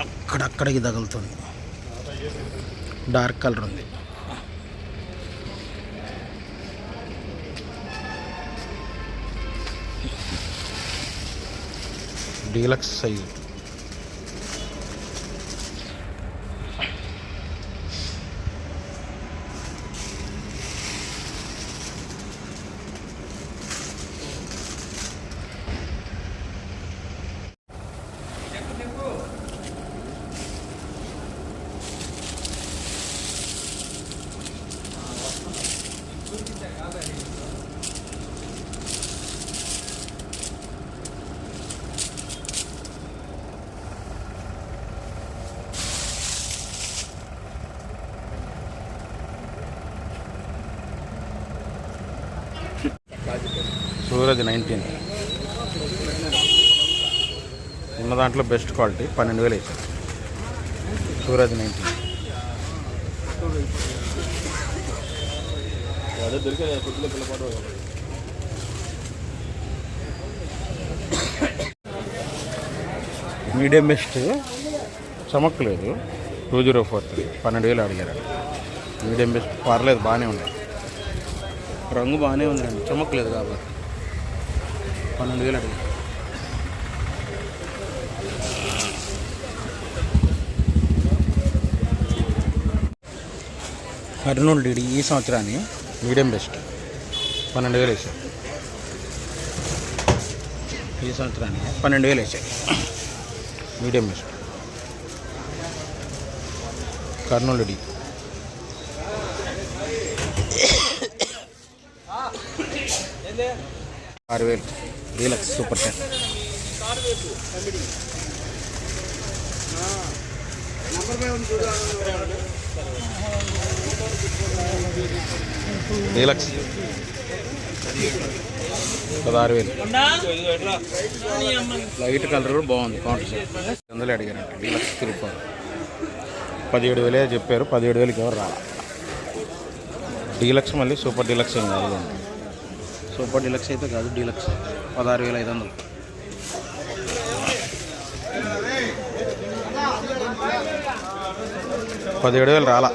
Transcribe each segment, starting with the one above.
అక్కడక్కడికి తగులుతుంది. Dark colour ఉంది. Deluxe size Suraj nineteen. ఉన్న దాంట్లో బెస్ట్ క్వాలిటీ పన్నెండు వేలు వేసారు సూరజ్ నైన్టీన్. అదే దొరికే కొద్దిగా పిల్లపాటు మీడియం బెస్ట్ చమక్కలేదు. టూ జీరో ఫోర్ త్రీ పన్నెండు వేలు అడిగారు మీడియం బెస్ట్ పర్లేదు బాగానే ఉంది రంగు బాగానే ఉందండి చమక్కలేదు కాబట్టి. పన్నెండు వేలు అడిగారు కర్నూలు డీడీ ఈ సంవత్సరాన్ని మీడియం బెస్ట్ పన్నెండు వేలు వేసారు ఈ సంవత్సరానికి పన్నెండు వేలు వేసాయి మీడియం బెస్ట్ కర్నూలు డి ఆరు వేలు డీలక్స్ సూపర్ టెన్ డీలక్స్ పదహారు వేలు. లైట్ కలర్ కూడా బాగుంది కౌంటర్ సెట్ వందలు అడిగారంట డీలక్స్ తిరుపతి. పదిహేడు వేలే చెప్పారు పదిహేడు వేలకి ఎవరు రాలా? డీలక్స్ మళ్ళీ సూపర్ డీలక్స్ ఏం కాదు. సూపర్ డీలక్స్ అయితే కాదు డీలక్స్. పదహారు వేల ఐదు వందలు. పదిహేడు వేలు రాలా.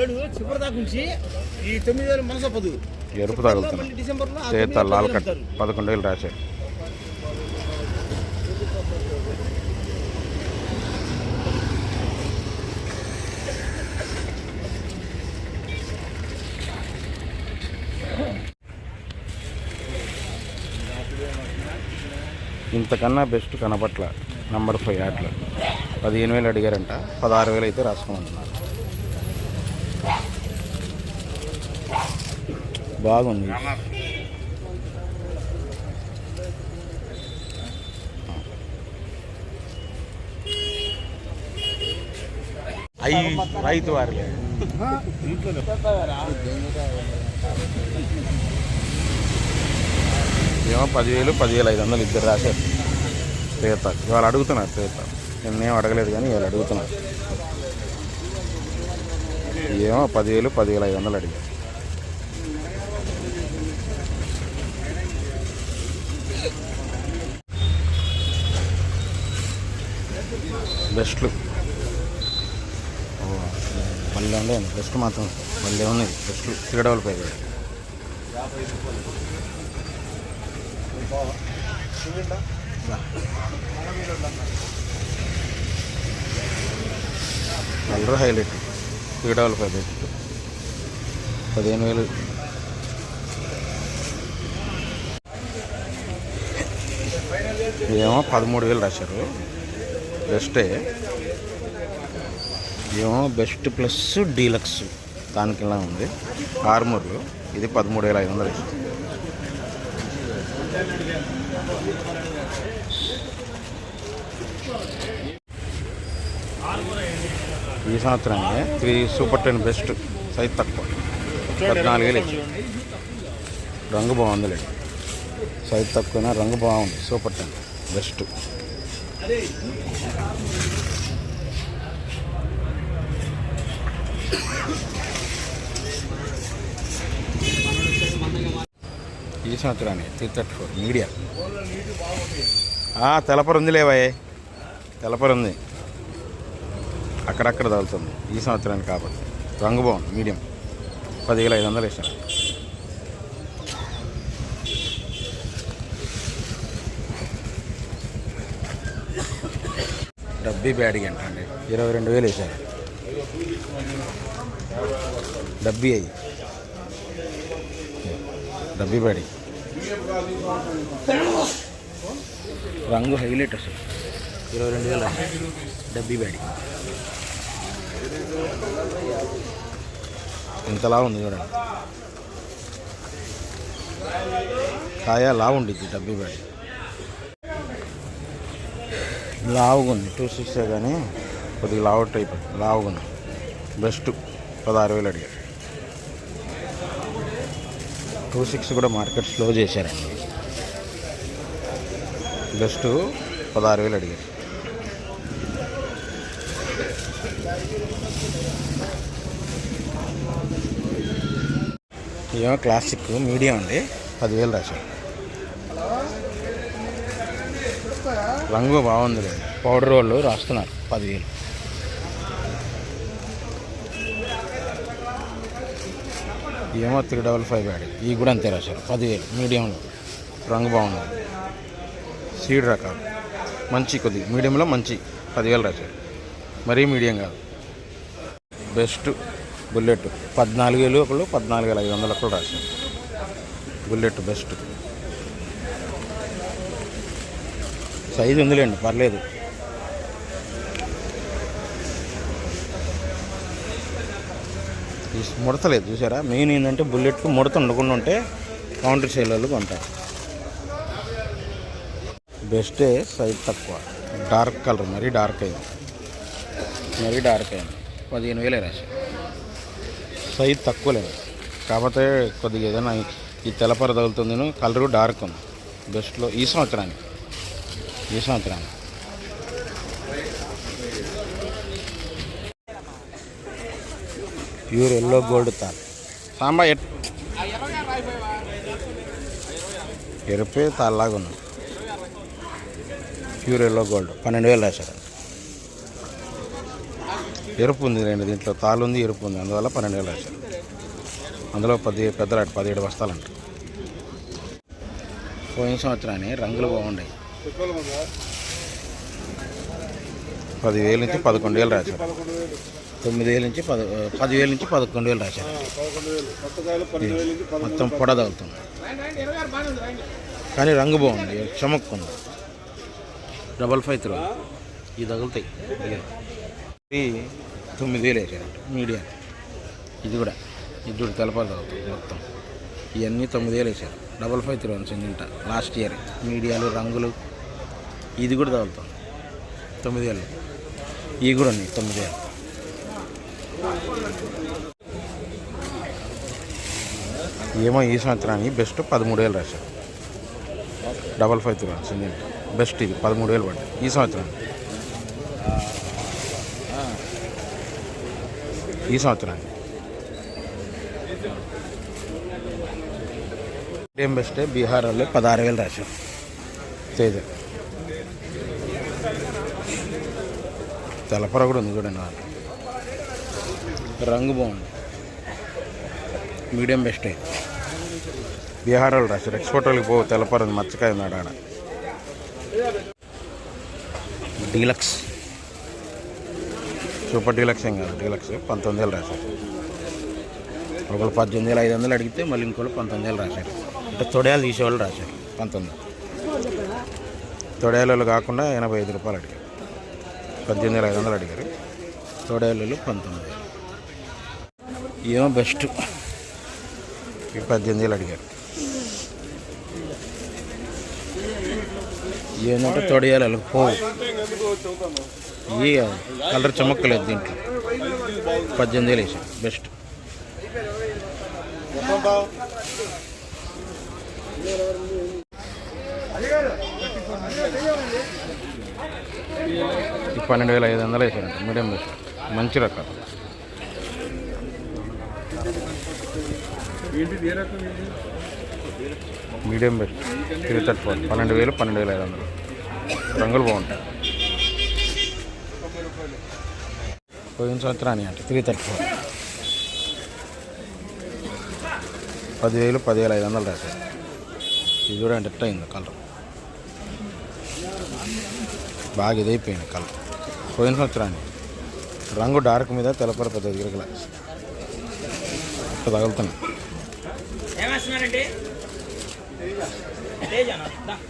ఏడు చివరి దాకా ఈ తొమ్మిది వేలు మనసు పదు ఎరుపు తగులుతుంది చేత లాల్ కట్. పదకొండు వేలు రాశారు. ఇంతకన్నా బెస్ట్ కనపట్ల నంబర్ ఫైవ్ యాడ్లు. పదిహేను వేలు అడిగారంట పదహారు వేలు అయితే రాసుకోమంటున్నారు. బాగుంది. అయి రైతు వారిలే. ఏమో పదివేలు పదివేలు ఐదు వందలు ఇద్దరు రాశారు. తీత ఇవాళ అడుగుతున్నారు తీత నిన్నేం అడగలేదు కానీ ఇవాళ అడుగుతున్నారు ఏమో పదివేలు పదివేల ఐదు వందలు అడిగారు బెస్ట్లు మళ్ళీ ఉండే బెస్ట్ మాత్రం మళ్ళీ ఉన్నాయి బెస్ట్లు తిరగడవలపై కలర్ హైలైట్ తిరగడవలపై బెస్ట్ పదిహేను వేలు. ఏమో పదమూడు వేలు రాశారు. బెస్టే ఏమో బెస్ట్ ప్లస్ డీలక్స్ దానికి ఇలా ఉంది. ఆర్మూర్లు ఇది పదమూడు వేల ఐదు వందలు ఇస్తుంది ఈ సంవత్సరానికి three super ten best size తక్కువ. పద్నాలుగు వేలు ఇచ్చి రంగు బాగుందిలే. సైజ్ తక్కువైనా రంగు బాగుంది. Super ten best. ఈ సంవత్సరాన్ని త్రీ థర్టీ ఫోర్ మీడియా. తెలపరు ఉంది లేవాయే తెలపరు ఉంది అక్కడక్కడ తగులుతుంది. ఈ సంవత్సరానికి కాబట్టి. రంగు బాగుంది మీడియం. పదివేల ఐదు వందలు వేసాను డబ్బీ బ్యాడ్కి అంట అండి. ఇరవై రెండు వేలు వేశారు. డబ్బీ అయ్యి. డబ్బీ బ్యాడీ రంగు హైలైట్ అసలు. ఇరవై రెండు వేలు డబ్బీ బ్యాడీ. ఇంతలా ఉంది చూడండి కాయ లావు ఉండిద్ది డబ్బీ బ్యాడీ. లావుగా ఉంది. టూ సిక్స్ కానీ కొద్దిగా లావు టైప్ లావుగా ఉంది. బెస్ట్. పదహారు వేలు అడిగారు. టూ సిక్స్ కూడా మార్కెట్ స్లో చేశారండి. బెస్ట్ పదహారు వేలు అడిగారు. ఏమో క్లాసిక్ మీడియం అండి పదివేలు రాశారు. రంగు బాగుంది పౌడర్ వాళ్ళు రాస్తున్నారు పదివేలు. ఏమో త్రీ డబల్ ఫైవ్ బ్యాడ్ ఈ కూడా అంతే రాశారు పదివేలు. మీడియంలో. రంగు బాగుంది. సీడ్ రకాలు. మంచి కొద్ది. మీడియంలో మంచి. పదివేలు రాశారు మరీ మీడియం కాదు. Best bullet. పద్నాలుగు వేలు ఒకళ్ళు పద్నాలుగు వేల ఐదు వందలు ఒకళ్ళు రాశారు బుల్లెట్ బెస్ట్. సైజు ఉందిలేండి. పర్లేదు. ముడతలేదు చూసారా? మెయిన్ ఏంటంటే బుల్లెట్ ముడత ఉండకుండా ఉంటే కౌంటర్ సేలర్లు కొంటారు. బెస్టే సైజ్ తక్కువ. డార్క్ కలర్ మరీ డార్క్ అయింది. మరీ డార్క్ అయింది. పదిహేను వేలే రాసి సైజ్ తక్కువ లేదు. కాకపోతే కొద్దిగా ఏదైనా ఈ తెలపర తగులుతుంది కలరు డార్క్ ఉంది. బెస్ట్లో ఈ సంవత్సరానికి. ఈ సంవత్సరానికి. ప్యూర్ ఎల్లో గోల్డ్ తాల్ సాంబా ఎట్ ఎరుపే తాల్లాగా ఉంది ప్యూర్ ఎల్లో గోల్డ్ పన్నెండు వేలు రాశారు. ఎరుపు ఉంది రెండు దీంట్లో తాలు ఉంది ఎరుపు ఉంది అందువల్ల పన్నెండు వేలు రాశారు. అందులో పది పెద్దలాట పదిహేడు బస్తాలు అంటారు పోయిన సంవత్సరాన్ని రంగులు బాగున్నాయి పదివేల నుంచి పదకొండు వేలు రాశారు. తొమ్మిది వేల నుంచి పద పదివేల నుంచి పదకొండు వేలు రాశారు. మొత్తం పొడ తగులుతుంది కానీ రంగు బాగుంది చమక్కుంది. Double five throw. ఇవి తగులుతాయి. ఇది తొమ్మిది వేలు వేసారంట మీడియా. ఇది కూడా. ఇది కూడా తెలపాలి తగులుతుంది మొత్తం. ఇవన్నీ తొమ్మిది వేలు వేసారు double five three చెందింట. Last year. మీడియాలు రంగులు. ఇది కూడా తగులుతుంది. తొమ్మిది వేలు ఇవి కూడా ఉన్నాయి తొమ్మిది వేలు ఏమో ఈ సంవత్సరానికి బెస్ట్ పదమూడు వేలు రాశారు డబల్ ఫైవ్ త్రీ వచ్చింది బెస్ట్ ఇది. పదమూడు వేలు పడ్డాయి. ఈ సంవత్సరం. ఈ సంవత్సరానికి ఏం బెస్ట్? బీహార్ వాళ్ళు పదహారు వేలు రాశారు తేజ తెల్లపర కూడా ఉంది చూడండి వాళ్ళు రంగు బాగుంది. మీడియం బెస్ట్ బీహార్ వాళ్ళు రాశారు ఎక్స్పోర్ట్ వాళ్ళకి పో తెల్లపర ఉంది మచ్చకాయ ఉన్నాడు ఆడ డీలక్స్. సూపర్ డీలక్స్ ఏం కాదు డీలక్స్ పంతొమ్మిది వేలు రాశారు ఒకళ్ళు పద్దెనిమిది వేల ఐదు వందలు అడిగితే మళ్ళీ ఇంకోళ్ళు పంతొమ్మిది వేలు రాశారు అంటే తొడయాలు తీసేవాళ్ళు రాశారు పంతొమ్మిది తొడయాలు కాకుండా ఎనభై ఐదు రూపాయలు అడిగారు. పద్దెనిమిది వేల ఐదు వందలు అడిగారు. తొడయాలు పంతొమ్మిది ఏమో బెస్ట్. ఈ పద్దెనిమిది వేలు అడిగారు. ఏంటంటే తొడయాలు పోవు ఈ కలర్ చమక్కలేదు దీంట్లో. పద్దెనిమిది వేలు వేసాం. బెస్ట్. ఈ పన్నెండు వేల ఐదు వందలు వేసారంట. Medium best. మంచి రకాలు medium best. Three thirty four. పన్నెండు వేలు పన్నెండు వేల ఐదు వందలు. రంగులు బాగుంటాయి. పోయిన సంవత్సరాన్ని అంటే త్రీ థర్టీ ఫోర్. పదివేలు పదివేల ఐదు వందలు రాశారు. ఇది కూడా అంటే అయింది కలర్. బాగా ఇదైపోయింది కలర్. పోయిన సంవత్సరాన్ని రంగు డార్క్ మీద తెల్లపర పెద్ద తగులుతున్నాయి.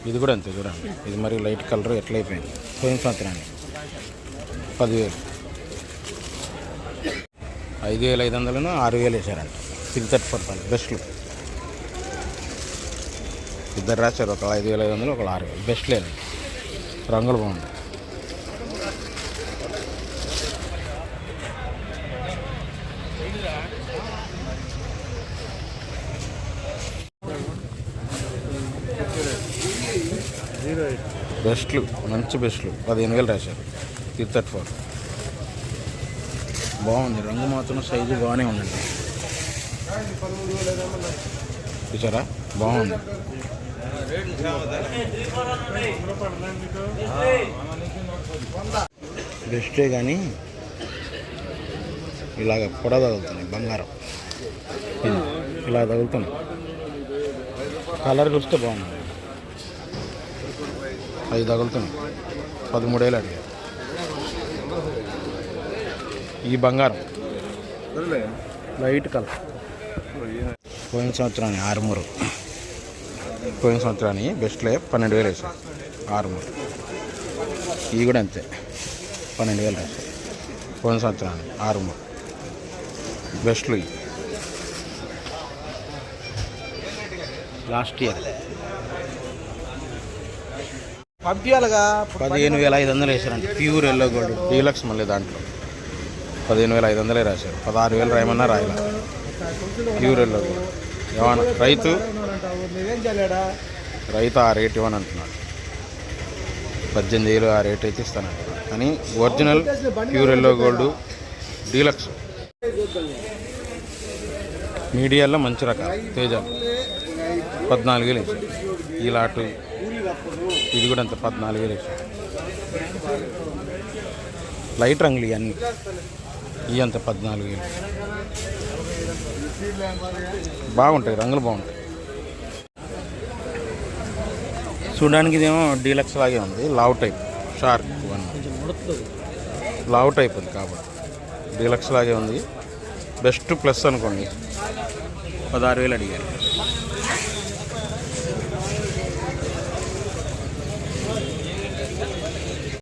ఇది కూడా అంతే చూడండి. ఇది మరి లైట్ కలర్ ఎట్లయిపోయింది పోయిన సంవత్సరాన్ని పదివేలు. ఐదు వేల ఐదు వందలను ఆరు వేలు వేసారంట సిక్స్ థర్టీ ఫోర్ పని బెస్ట్లు ఇద్దరు రాశారు ఒక ఐదు వేల ఐదు వందలు ఒక ఆరు వేలు బెస్ట్ లేదు రంగులు బాగుంది బెస్ట్లు మంచి బెస్ట్లు. పదిహేను వేలు రాశారు. త్రీ థర్టీ ఫోర్ బాగుంది. రంగు మాత్రం సైజు బాగానే ఉందండి. చూసారా? బాగుంది. బెస్టే కానీ ఇలాగ పొడ తగులుతున్నాయి. బంగారం. ఇలా తగులుతున్నాయి. కలర్ చూస్తే బాగుంది. అవి తగులుతున్నాయి పదమూడేళ్ళు అడిగారు. ఈ బంగారం. Light colour. పోయిన సంవత్సరాన్ని ఆరుమూరు. పోయిన సంవత్సరాన్ని బెస్ట్లే పన్నెండు వేలు వేసాం ఆరుమూరు. ఇవి కూడా అంతే. పన్నెండు వేలు వేసారు పోయిన సంవత్సరాన్ని ఆరుమూరు. బెస్ట్లు లాస్ట్ ఇయర్ పదిహేను వేల ఐదు వందలు వేసారండి ప్యూర్ ఎల్లో గోల్డ్ డీలక్స్ మళ్ళీ దాంట్లో. పదిహేను వేల ఐదు వందలే రాశారు. పదహారు వేలు రాయమన్నా రాయలే. ప్యూర్ ఎల్లో గోల్డ్ ఏమన్నా రైతు? రైతు ఆ రేట్ ఇవ్వని అంటున్నాడు. పద్దెనిమిది వేలు ఆ రేట్ అయితే ఇస్తానంటున్నాడు. కానీ original pure yellow gold deluxe. మీడియాలో మంచి రకాలు. తేజాలు పద్నాలుగు వేలు ఈ లాటు ఇది కూడా అంత పద్నాలుగు వేలు లైట్ రంగులు ఇవన్నీ. ఇవి అంత పద్నాలుగు వేలు బాగుంటాయి రంగులు బాగుంటాయి. చూడడానికి ఇదేమో డీలక్స్ లాగే ఉంది లావ్ టైప్ షార్క్ లావ్ టైప్ ఉంది కాబట్టి డీలక్స్ లాగే ఉంది. బెస్ట్ ప్లస్ అనుకోండి పదహారు వేలు అడిగారు.